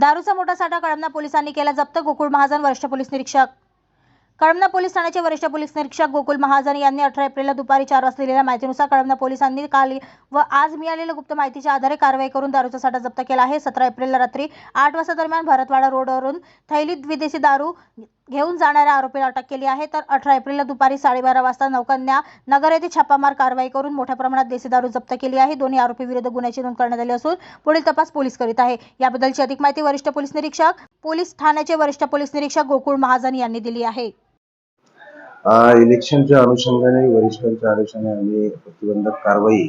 दारूचा मोठा साठा कळमना पोलिसांनी केला जप्त गोकुळ महाजन वरिष्ठ पोलीस निरीक्षक. कळमना पोलीस ठाण्याचे वरिष्ठ पोलीस निरीक्षक गोकुल महाजन यांनी अठरा एप्रिलला दुपारी चार वाजता दिलेल्या माहितीनुसार कळमना पोलिसांनी काल व आज मिळालेल्या गुप्त माहितीच्या आधारे कारवाई करून दारूचा साठा जप्त केला आहे. सतरा एप्रिलला रात्री आठ वाजता दरम्यान भरतवाडा रोडवरून थैलीत विदेशी दारू घेऊन जाणाऱ्या आरोपीला अटक केली आहे. तर अठरा एप्रिलला दुपारी साडेबारा वाजता नौकन्या नगर येथे छापामार कारवाई करून मोठ्या प्रमाणात देशी दारू जप्त केली आहे. दोन्ही आरोपी विरुद्ध गुन्ह्याची नोंद करण्यात आली असून पुढील तपास पोलीस करीत आहे. याबद्दलची अधिक माहिती वरिष्ठ पोलीस निरीक्षक पोलीस ठाण्याचे वरिष्ठ पोलीस निरीक्षक गोकुळ महाजन यांनी दिली आहे. इलेक्शनच्या अनुषंगाने वरिष्ठांच्या अनुषंगाने आम्ही प्रतिबंधक कारवाई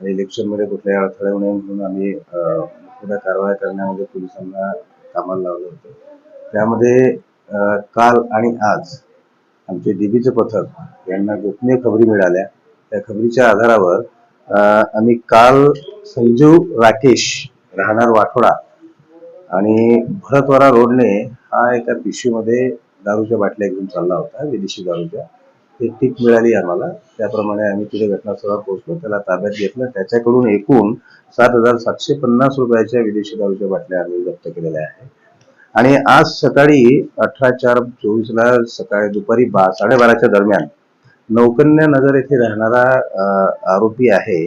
आणि इलेक्शनमध्ये कुठल्याही अडथळे येऊ नये म्हणून आम्ही अ, कारवाई कारवाया करण्यामध्ये पोलिसांना कामाला लावलं होतं. त्यामध्ये काल आणि आज आमचे डीबीचं पथक यांना गोपनीय खबरी मिळाल्या. त्या खबरीच्या आधारावर आम्ही काल संजीव राकेश राहणार वाठोडा आणि भरतवारा रोडने हा एका पिशवीमध्ये दारूच्या बाटल्या घेऊन चालला होता विदेशी दारूच्या. ते टीप मिळाली आम्हाला. त्याप्रमाणे आम्ही तिथे घटनास्थळावर पोहोचलो. त्याला ताब्यात घेतलं. त्याच्याकडून एकूण सात हजार सातशे पन्नास रुपयाच्या विदेशी दारूच्या बाटल्या आम्ही जप्त केलेल्या आहे आणि आज सकाळी अठरा चार चोवीसला सकाळी दुपारी बा साडेबाराच्या दरम्यान नौकन्या नगर येथे राहणारा आरोपी आहे.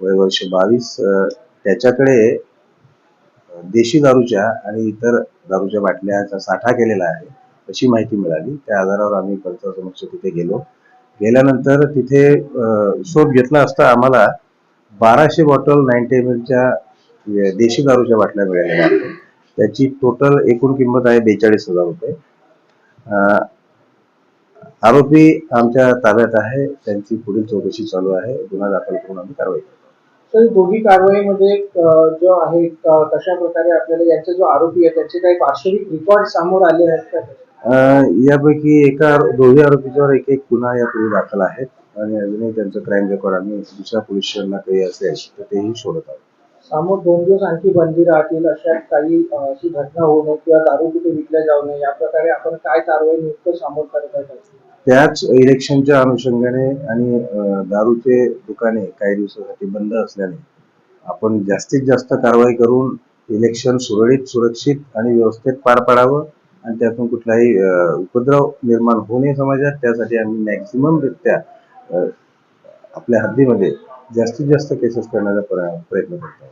वय वर्ष बावीस त्याच्याकडे देशी दारूच्या आणि इतर दारूच्या बाटल्याचा साठा केलेला आहे. अशी माहिती मिळाली. त्या आधारावर आम्ही समक्ष तिथे गेलो. गेल्यानंतर तिथे शोध घेतला असता आम्हाला बाराशे बॉटल नाईन्टी एम एलच्या देशी दारूच्या बाटल्या मिळाल्या. त्याची टोटल एकूण किंमत आहे बेचाळीस हजार रुपये. आरोपी आमच्या ताब्यात आहे. त्यांची पुढील चौकशी चालू आहे. गुन्हा दाखल करून आम्ही कारवाई करतो. तर दोन्ही कारवाईमध्ये जो आहे कशा प्रकारे आपल्याला यांचा जो आरोपी आहे त्याचे काही पार्श्विक रेकॉर्ड समोर आले आहेत का? यापैकी एका दोन्ही आरोपीच्यावर एक एक गुन्हा यापूर्वी दाखल आहेत. आणि अजूनही त्यांचं क्राईम रेकॉर्ड आम्ही दुसऱ्या पोलीस स्टेशनला काही असेल तर तेही शोधत आहोत. समोर दोन दिवस आणखी बंदी राहतील अशा काही अशी घटना होऊ नये किंवा दारू कुठे विकल्या जाऊ नये या प्रकारे आपण काय कारवाई नियुक्त समोर करत आहे? त्याच इलेक्शनच्या अनुषंगाने आणि दारूचे दुकाने काही दिवसासाठी बंद असल्याने आपण जास्तीत जास्त कारवाई करून इलेक्शन सुरळीत सुरक्षित आणि व्यवस्थित पार पाडावं आणि त्यातून कुठलाही उपद्रव निर्माण होऊ नये समाजात. त्यासाठी आम्ही मॅक्झिमम रित्या आपल्या हद्दीमध्ये जास्तीत जास्त केसेस करण्याचा प्रयत्न करतो.